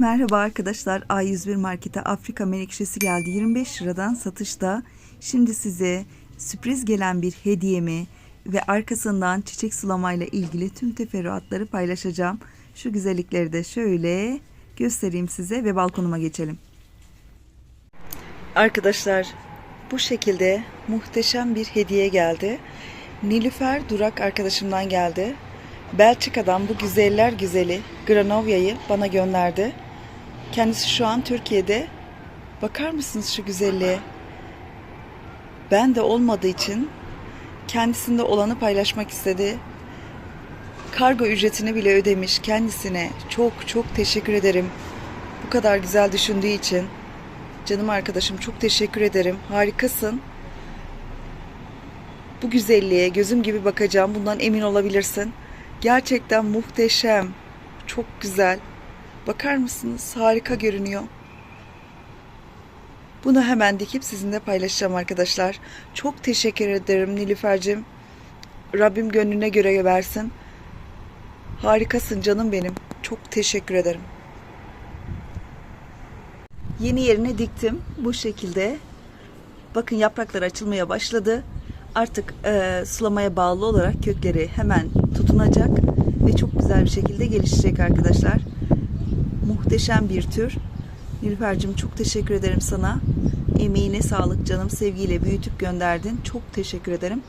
Merhaba arkadaşlar. A101 Market'e Afrika menekşesi geldi. 25 liradan satışta. Şimdi size sürpriz gelen bir hediyemi ve arkasından çiçek sulamayla ilgili tüm teferruatları paylaşacağım. Şu güzellikleri de şöyle göstereyim size ve balkonuma geçelim. Arkadaşlar bu şekilde muhteşem bir hediye geldi. Nilüfer Durak arkadaşımdan geldi. Belçika'dan bu güzeller güzeli Granovya'yı bana gönderdi. Kendisi şu an Türkiye'de. Bakar mısınız şu güzelliğe? Ben de olmadığı için kendisinde olanı paylaşmak istedi. Kargo ücretini bile ödemiş kendisine. Çok çok teşekkür ederim. Bu kadar güzel düşündüğü için. Canım arkadaşım çok teşekkür ederim. Harikasın. Bu güzelliğe gözüm gibi bakacağım. Bundan emin olabilirsin. Gerçekten muhteşem. Çok güzel. Bakar mısınız? Harika görünüyor. Bunu hemen dikip sizinle paylaşacağım arkadaşlar. Çok teşekkür ederim Nilüfer'cim. Rabbim gönlüne göre versin. Harikasın canım benim. Çok teşekkür ederim. Yeni yerine diktim. Bu şekilde. Bakın yapraklar açılmaya başladı. Artık e, sulamaya bağlı olarak kökleri hemen tutunacak ve çok güzel bir şekilde gelişecek arkadaşlar. Muhteşem bir tür. Nilüfer'cim çok teşekkür ederim sana. Emeğine sağlık canım. Sevgiyle büyütüp gönderdin. Çok teşekkür ederim.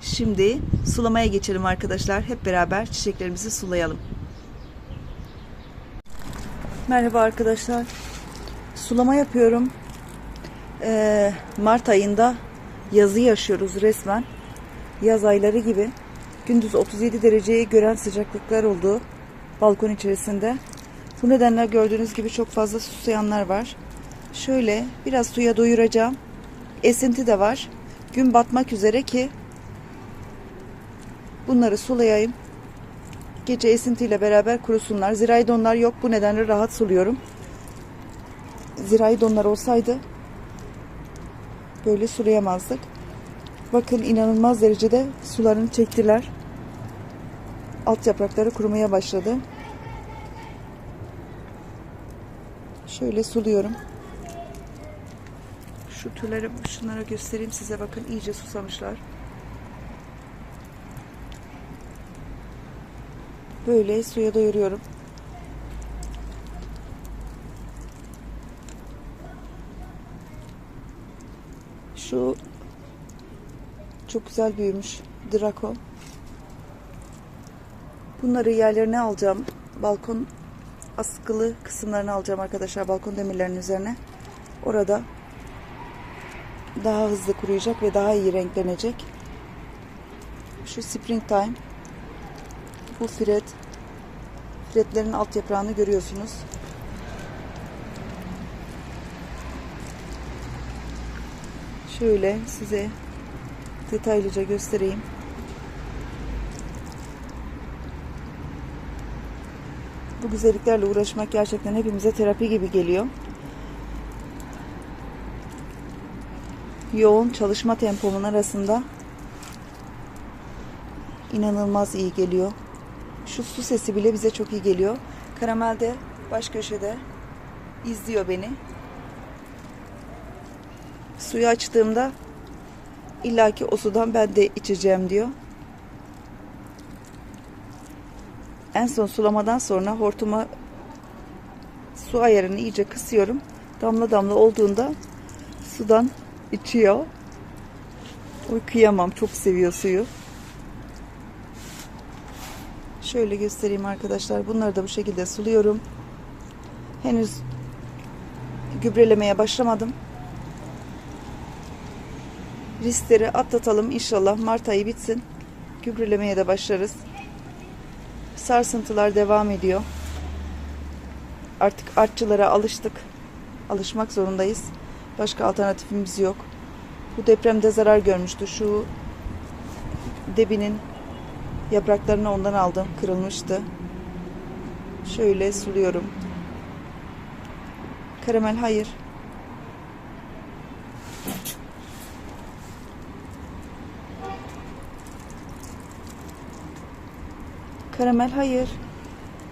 Şimdi sulamaya geçelim arkadaşlar. Hep beraber çiçeklerimizi sulayalım. Merhaba arkadaşlar. Sulama yapıyorum. Ee, Mart ayında yazı yaşıyoruz resmen. Yaz ayları gibi. Gündüz 37 dereceyi gören sıcaklıklar oldu balkon içerisinde. Bu nedenle gördüğünüz gibi çok fazla susayanlar var. Şöyle biraz suya doyuracağım. Esinti de var. Gün batmak üzere ki bunları sulayayım. Gece esintiyle beraber kurusunlar. Zirai donlar yok. Bu nedenle rahat suluyorum. Zirai donlar olsaydı böyle sulayamazdık. Bakın inanılmaz derecede sularını çektiler. Alt yaprakları kurumaya başladı. Şöyle suluyorum. Şu türleri şunlara göstereyim size bakın iyice susamışlar. Böyle suya doyuruyorum. Şu çok güzel büyümüş. Draco. Bunları yerlerine alacağım. Balkon askılı kısımlarını alacağım arkadaşlar. Balkon demirlerinin üzerine. Orada daha hızlı kuruyacak ve daha iyi renklenecek. Şu Springtime. Bu Fred. Fredlerin alt yaprağını görüyorsunuz. Şöyle size detaylıca göstereyim. Bu güzelliklerle uğraşmak gerçekten hepimize terapi gibi geliyor. Yoğun çalışma tempomun arasında inanılmaz iyi geliyor. Şu su sesi bile bize çok iyi geliyor. Karamel de baş köşede izliyor beni. Suyu açtığımda illaki o sudan ben de içeceğim diyor. En son sulamadan sonra hortuma su ayarını iyice kısıyorum. Damla damla olduğunda sudan içiyor. Oy kıyamam. Çok seviyor suyu. Şöyle göstereyim arkadaşlar. Bunları da bu şekilde suluyorum. Henüz gübrelemeye başlamadım. Riskleri atlatalım inşallah. Mart ayı bitsin. Gübrelemeye de başlarız. Sarsıntılar devam ediyor. Artık artçılara alıştık. Alışmak zorundayız. Başka alternatifimiz yok. Bu depremde zarar görmüştü. Şu debinin yapraklarını ondan aldım. Kırılmıştı. Şöyle suluyorum. Karamel hayır. Karamel hayır.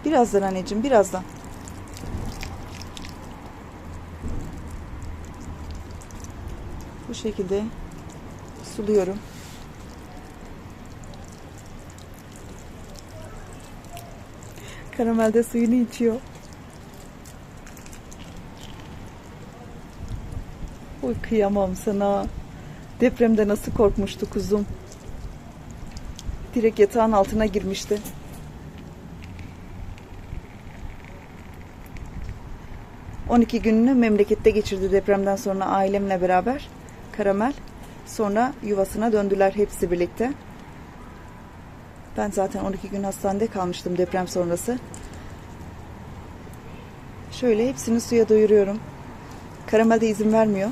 Birazdan anneciğim birazdan. Bu şekilde suluyorum. Karamel de suyunu içiyor. Oy kıyamam sana. Depremde nasıl korkmuştu kuzum. Direkt yatağın altına girmişti. ...12 gününü memlekette geçirdi depremden sonra ailemle beraber. Karamel. Sonra yuvasına döndüler hepsi birlikte. Ben zaten 12 gün hastanede kalmıştım deprem sonrası. Şöyle hepsini suya doyuruyorum. Karamel de izin vermiyor.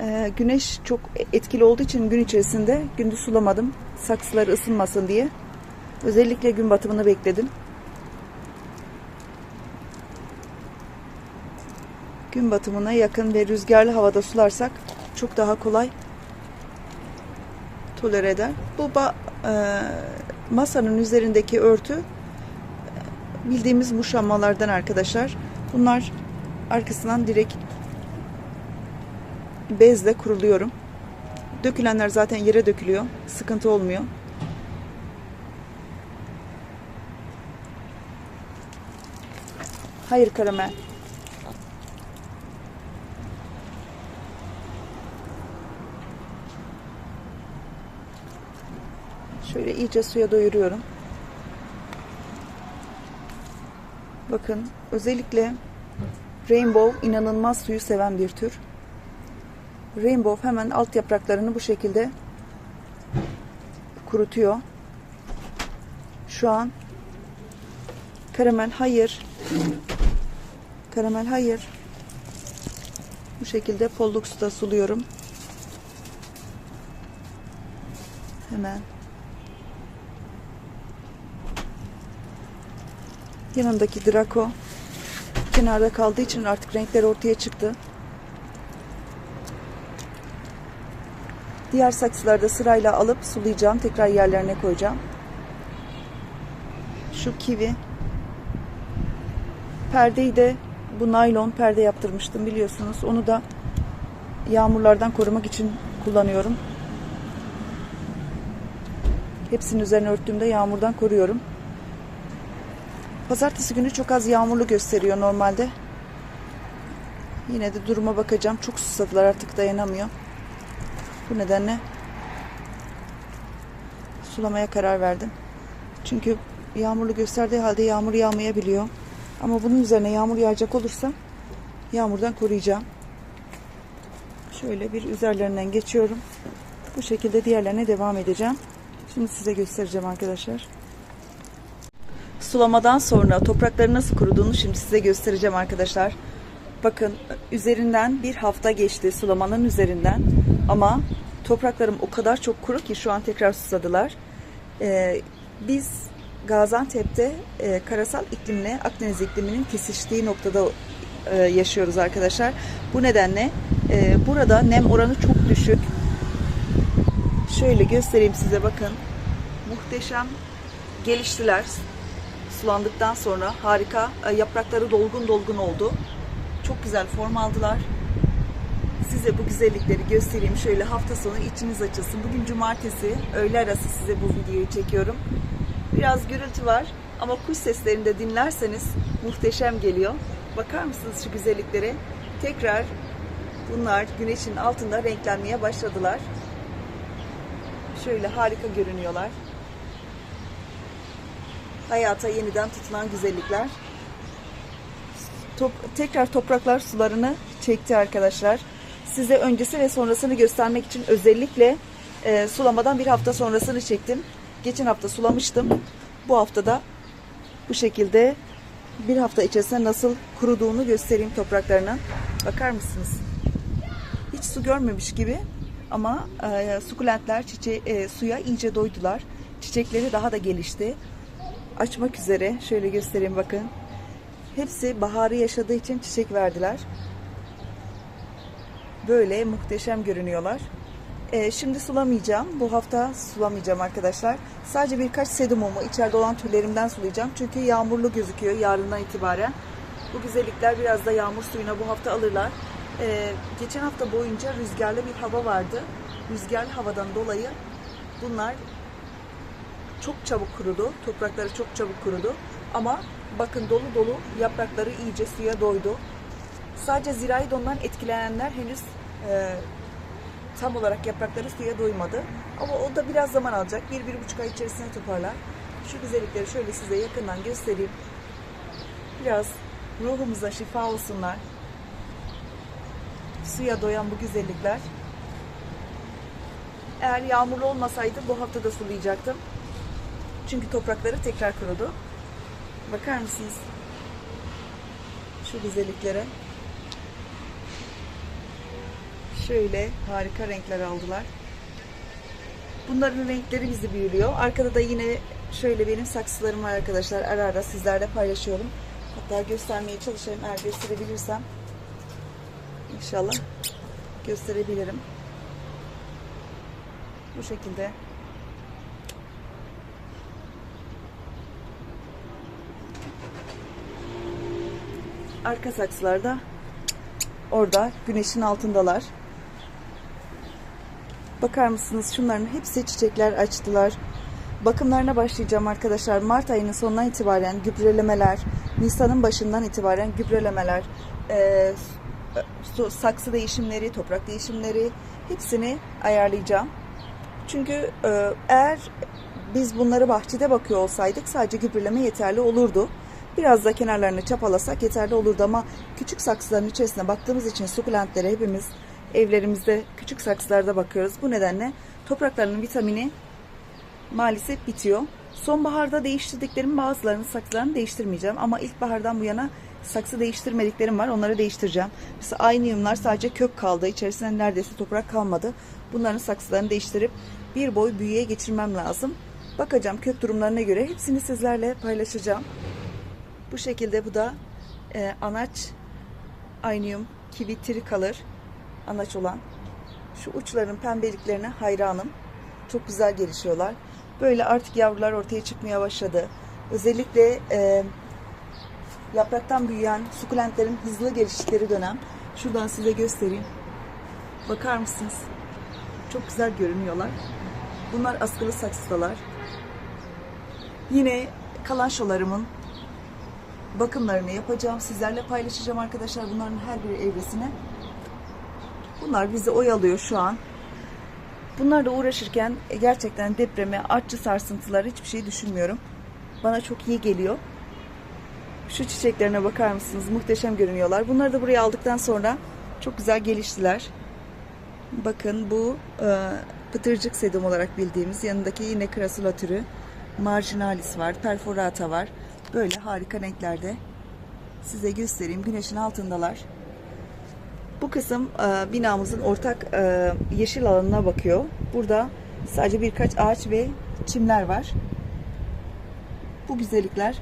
Ee, güneş çok etkili olduğu için gün içerisinde gündüz sulamadım. Saksıları ısınmasın diye. Özellikle gün batımını bekledim. Gün batımına yakın ve rüzgarlı havada sularsak çok daha kolay tolere eder. Bu e, masanın üzerindeki örtü e, bildiğimiz muşammalardan arkadaşlar. Bunlar arkasından direkt bezle kuruluyorum. Dökülenler zaten yere dökülüyor. Sıkıntı olmuyor. Hayır karamel. Şöyle iyice suya doyuruyorum. Bakın özellikle Rainbow inanılmaz suyu seven bir tür. Rainbow hemen alt yapraklarını bu şekilde kurutuyor. Şu an karamel hayır. Karamel hayır. Bu şekilde polluk suda suluyorum. Hemen. Yanındaki Draco kenarda kaldığı için artık renkler ortaya çıktı. Diğer saksılarda sırayla alıp sulayacağım. Tekrar yerlerine koyacağım. Şu kivi. Perdeyi de bu naylon perde yaptırmıştım biliyorsunuz. Onu da yağmurlardan korumak için kullanıyorum. Hepsinin üzerine örttüğümde yağmurdan koruyorum. Pazartesi günü çok az yağmurlu gösteriyor normalde. Yine de duruma bakacağım. Çok susadılar artık dayanamıyor. Bu nedenle sulamaya karar verdim. Çünkü yağmurlu gösterdiği halde yağmur yağmayabiliyor. Ama bunun üzerine yağmur yağacak olursa yağmurdan koruyacağım. Şöyle bir üzerlerinden geçiyorum. Bu şekilde diğerlerine devam edeceğim. Şimdi size göstereceğim arkadaşlar. Sulamadan sonra toprakları nasıl kuruduğunu şimdi size göstereceğim arkadaşlar. Bakın üzerinden bir hafta geçti sulamanın üzerinden ama topraklarım o kadar çok kuru ki şu an tekrar susadılar. Ee, biz Gaziantep'te e, karasal iklimle Akdeniz ikliminin kesiştiği noktada e, yaşıyoruz arkadaşlar. Bu nedenle e, burada nem oranı çok düşük. Şöyle göstereyim size bakın. Muhteşem geliştiler. Sulandıktan sonra harika. E, yaprakları dolgun dolgun oldu. Çok güzel form aldılar. Size bu güzellikleri göstereyim. Şöyle hafta sonu içiniz açılsın. Bugün cumartesi. Öğle arası size bu videoyu çekiyorum. Biraz gürültü var ama kuş seslerini de dinlerseniz muhteşem geliyor. Bakar mısınız şu güzelliklere? Tekrar bunlar güneşin altında renklenmeye başladılar. Şöyle harika görünüyorlar. Hayata yeniden tutulan güzellikler. Top, tekrar topraklar sularını çekti arkadaşlar. Size öncesi ve sonrasını göstermek için özellikle e, sulamadan bir hafta sonrasını çektim. Geçen hafta sulamıştım. Bu haftada bu şekilde bir hafta içerisinde nasıl kuruduğunu göstereyim topraklarına. Bakar mısınız? Hiç su görmemiş gibi ama e, sukulentler çiçe e, suya iyice doydular. Çiçekleri daha da gelişti. Açmak üzere. Şöyle göstereyim bakın. Hepsi baharı yaşadığı için çiçek verdiler. Böyle muhteşem görünüyorlar. Ee, şimdi sulamayacağım. Bu hafta sulamayacağım arkadaşlar. Sadece birkaç sedumumu içeride olan türlerimden sulayacağım. Çünkü yağmurlu gözüküyor yarından itibaren. Bu güzellikler biraz da yağmur suyuna bu hafta alırlar. Ee, geçen hafta boyunca rüzgarlı bir hava vardı. Rüzgarlı havadan dolayı bunlar çok çabuk kurudu. Toprakları çok çabuk kurudu. Ama bakın dolu dolu yaprakları iyice suya doydu. Sadece zirai dondan etkilenenler henüz e, tam olarak yaprakları suya doymadı. Ama o da biraz zaman alacak. Bir, bir buçuk ay içerisinde toparlar. Şu güzellikleri şöyle size yakından göstereyim. Biraz ruhumuza şifa olsunlar. Suya doyan bu güzellikler. Eğer yağmurlu olmasaydı bu hafta da sulayacaktım. Çünkü toprakları tekrar kurudu. Bakar mısınız? Şu güzelliklere. Şöyle harika renkler aldılar. Bunların renkleri bizi büyülüyor. Arkada da yine şöyle benim saksılarım var arkadaşlar. Ara ara sizlerle paylaşıyorum. Hatta göstermeye çalışayım eğer gösterebilirsem. İnşallah gösterebilirim. Bu şekilde. Arka saksılarda orada güneşin altındalar. Bakar mısınız şunların hepsi çiçekler açtılar. Bakımlarına başlayacağım arkadaşlar. Mart ayının sonundan itibaren gübrelemeler, Nisan'ın başından itibaren gübrelemeler, e, su, saksı değişimleri, toprak değişimleri hepsini ayarlayacağım. Çünkü e, eğer biz bunları bahçede bakıyor olsaydık sadece gübreleme yeterli olurdu. Biraz da kenarlarını çapalasak yeterli olurdu ama küçük saksıların içerisine baktığımız için sukulentlere hepimiz evlerimizde küçük saksılarda bakıyoruz. Bu nedenle topraklarının vitamini maalesef bitiyor. Sonbaharda değiştirdiklerim bazılarını saksılarını değiştirmeyeceğim ama ilkbahardan bu yana saksı değiştirmediklerim var. Onları değiştireceğim. Mesela aynıyumlar sadece kök kaldı. İçerisinde neredeyse toprak kalmadı. Bunların saksılarını değiştirip bir boy büyüye geçirmem lazım. Bakacağım kök durumlarına göre hepsini sizlerle paylaşacağım. Bu şekilde bu da e, anaç aynıyum kivi tiri kalır. Anaç olan. Şu uçların pembeliklerine hayranım. Çok güzel gelişiyorlar. Böyle artık yavrular ortaya çıkmaya başladı. Özellikle e, yapraktan büyüyen sukulentlerin hızlı geliştikleri dönem. Şuradan size göstereyim. Bakar mısınız? Çok güzel görünüyorlar. Bunlar askılı saksıdalar. Yine kalançolarımın bakımlarını yapacağım. Sizlerle paylaşacağım arkadaşlar bunların her bir evresini. Bunlar bizi oyalıyor şu an. Bunlarla uğraşırken gerçekten depreme, artçı sarsıntılar hiçbir şey düşünmüyorum. Bana çok iyi geliyor. Şu çiçeklerine bakar mısınız? Muhteşem görünüyorlar. Bunları da buraya aldıktan sonra çok güzel geliştiler. Bakın bu e, pıtırcık sedum olarak bildiğimiz yanındaki yine krasula türü marginalis var, perforata var. Böyle harika renklerde. Size göstereyim. Güneşin altındalar. Bu kısım e, binamızın ortak e, yeşil alanına bakıyor. Burada sadece birkaç ağaç ve çimler var. Bu güzellikler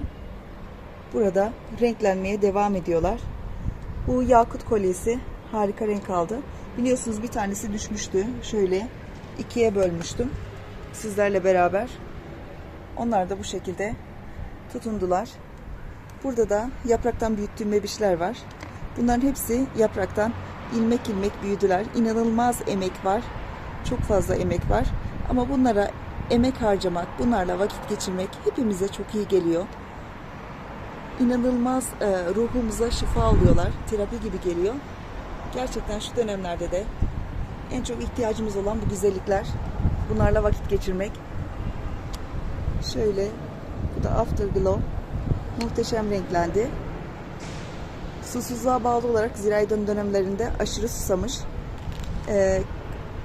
burada renklenmeye devam ediyorlar. Bu yakut kolyesi harika renk aldı. Biliyorsunuz bir tanesi düşmüştü. Şöyle ikiye bölmüştüm. Sizlerle beraber. Onlar da bu şekilde tutundular. Burada da yapraktan büyüttüğüm bebişler var. Bunların hepsi yapraktan ilmek ilmek büyüdüler. İnanılmaz emek var. Çok fazla emek var. Ama bunlara emek harcamak, bunlarla vakit geçirmek hepimize çok iyi geliyor. İnanılmaz e, ruhumuza şifa alıyorlar. Terapi gibi geliyor. Gerçekten şu dönemlerde de en çok ihtiyacımız olan bu güzellikler. Bunlarla vakit geçirmek. Şöyle bu da Afterglow. Muhteşem renklendi. Susuzluğa bağlı olarak ziraydın dönemlerinde aşırı susamış. Ee,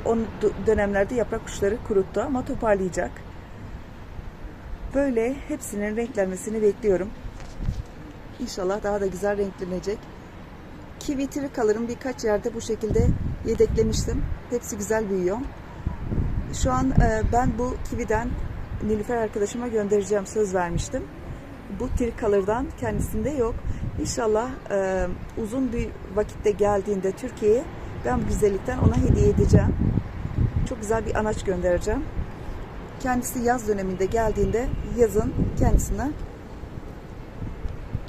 o dönemlerde yaprak uçları kuruttu ama toparlayacak. Böyle hepsinin renklenmesini bekliyorum. İnşallah daha da güzel renklenecek. Kivi trikalarım birkaç yerde bu şekilde yedeklemiştim. Hepsi güzel büyüyor. Şu an e, ben bu kividen Nilüfer arkadaşıma göndereceğim söz vermiştim. Bu trikalardan kendisinde yok. İnşallah e, uzun bir vakitte geldiğinde Türkiye'ye ben bu güzellikten ona hediye edeceğim. çok güzel bir anaç göndereceğim. Kendisi yaz döneminde geldiğinde yazın kendisine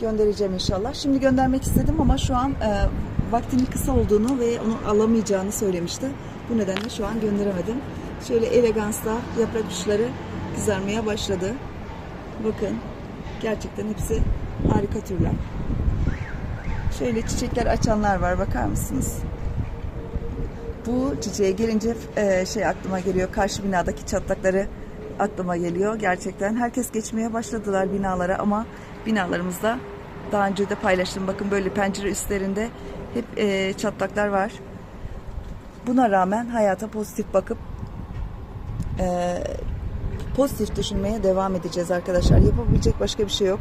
göndereceğim inşallah. Şimdi göndermek istedim ama şu an e, vaktinin kısa olduğunu ve onu alamayacağını söylemişti. Bu nedenle şu an gönderemedim. Şöyle elegansla yaprak uçları kızarmaya başladı. Bakın gerçekten hepsi harika türler. Şöyle çiçekler açanlar var bakar mısınız? Bu çiçeğe gelince e, şey aklıma geliyor. Karşı binadaki çatlakları aklıma geliyor. Gerçekten herkes geçmeye başladılar binalara ama binalarımızda daha önce de paylaştım. Bakın böyle pencere üstlerinde hep e, çatlaklar var. Buna rağmen hayata pozitif bakıp e, pozitif düşünmeye devam edeceğiz arkadaşlar. Yapabilecek başka bir şey yok.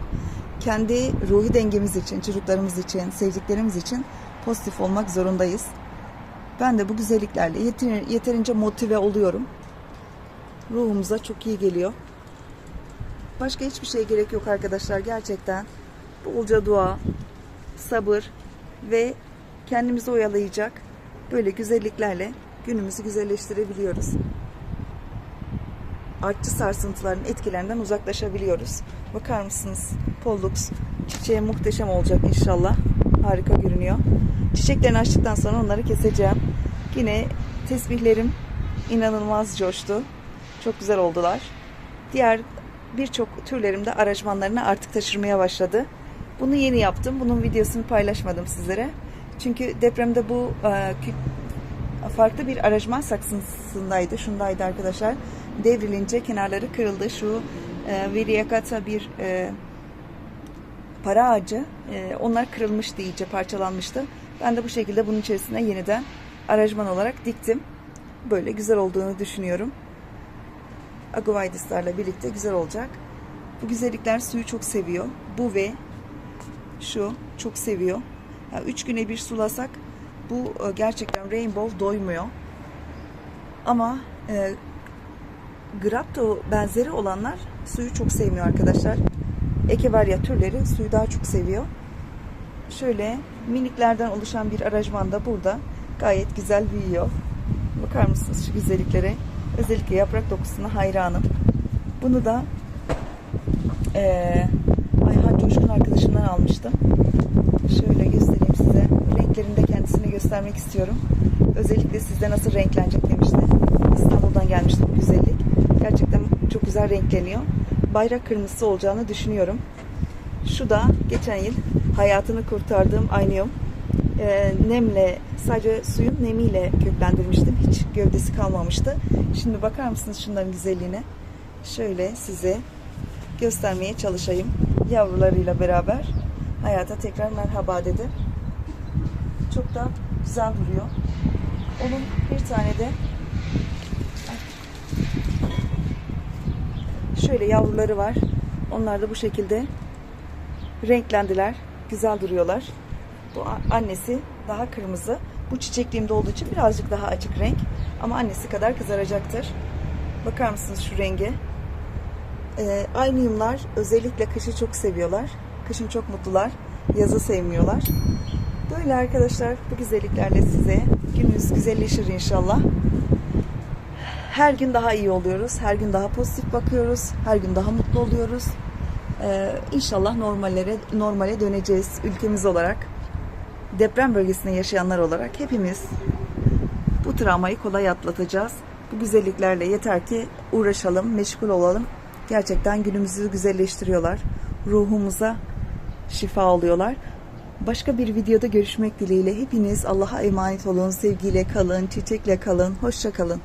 Kendi ruhi dengemiz için, çocuklarımız için, sevdiklerimiz için pozitif olmak zorundayız. Ben de bu güzelliklerle yeter, yeterince motive oluyorum. Ruhumuza çok iyi geliyor. Başka hiçbir şeye gerek yok arkadaşlar gerçekten. Bolca dua, sabır ve kendimizi oyalayacak böyle güzelliklerle günümüzü güzelleştirebiliyoruz. Artçı sarsıntıların etkilerinden uzaklaşabiliyoruz. Bakar mısınız? Pollux çiçeği muhteşem olacak inşallah. Harika görünüyor. Çiçeklerini açtıktan sonra onları keseceğim. Yine tesbihlerim inanılmaz coştu. Çok güzel oldular. Diğer birçok türlerim de aranjmanlarını artık taşırmaya başladı. Bunu yeni yaptım. Bunun videosunu paylaşmadım sizlere. Çünkü depremde bu e, farklı bir aranjman saksısındaydı. Şundaydı arkadaşlar. Devrilince kenarları kırıldı. Şu e, Viriakata bir e, para ağacı. E, onlar kırılmıştı iyice parçalanmıştı. Ben de bu şekilde bunun içerisine yeniden aranjman olarak diktim. Böyle güzel olduğunu düşünüyorum. Agovaydislarla birlikte güzel olacak. Bu güzellikler suyu çok seviyor. Bu ve şu çok seviyor. Ya üç güne bir sulasak bu e, gerçekten rainbow doymuyor. Ama e, Grapto benzeri olanlar suyu çok sevmiyor arkadaşlar. Ekevarya türleri suyu daha çok seviyor. Şöyle miniklerden oluşan bir aranjman da burada gayet güzel büyüyor. Bakar mısınız şu güzelliklere? Özellikle yaprak dokusuna hayranım. Bunu da eee Ayhan Coşkun arkadaşımdan almıştım. Şöyle göstereyim size. Renklerini de kendisine göstermek istiyorum. Özellikle sizde nasıl renklenecek demişti. İstanbul'dan gelmişti bu güzellik. Gerçekten çok güzel renkleniyor. Bayrak kırmızısı olacağını düşünüyorum. Şu da geçen yıl hayatını kurtardığım aynıyum. Ee, nemle sadece suyun nemiyle köklendirmiştim. Hiç gövdesi kalmamıştı. Şimdi bakar mısınız şunların güzelliğine? Şöyle size göstermeye çalışayım. Yavrularıyla beraber hayata tekrar merhaba dedi. Çok da güzel duruyor. Onun bir tane de şöyle yavruları var. Onlar da bu şekilde renklendiler. Güzel duruyorlar. Bu annesi daha kırmızı. Bu çiçekliğimde olduğu için birazcık daha açık renk. Ama annesi kadar kızaracaktır. Bakar mısınız şu renge? Ee, aynıyımlar özellikle kışı çok seviyorlar. Kışın çok mutlular. Yazı sevmiyorlar. Böyle arkadaşlar bu güzelliklerle size gününüz güzelleşir inşallah. Her gün daha iyi oluyoruz. Her gün daha pozitif bakıyoruz. Her gün daha mutlu oluyoruz. Ee, inşallah normallere normale döneceğiz ülkemiz olarak. Deprem bölgesinde yaşayanlar olarak hepimiz bu travmayı kolay atlatacağız. Bu güzelliklerle yeter ki uğraşalım, meşgul olalım. Gerçekten günümüzü güzelleştiriyorlar. Ruhumuza şifa oluyorlar. Başka bir videoda görüşmek dileğiyle hepiniz Allah'a emanet olun. Sevgiyle kalın, çiçekle kalın. Hoşça kalın.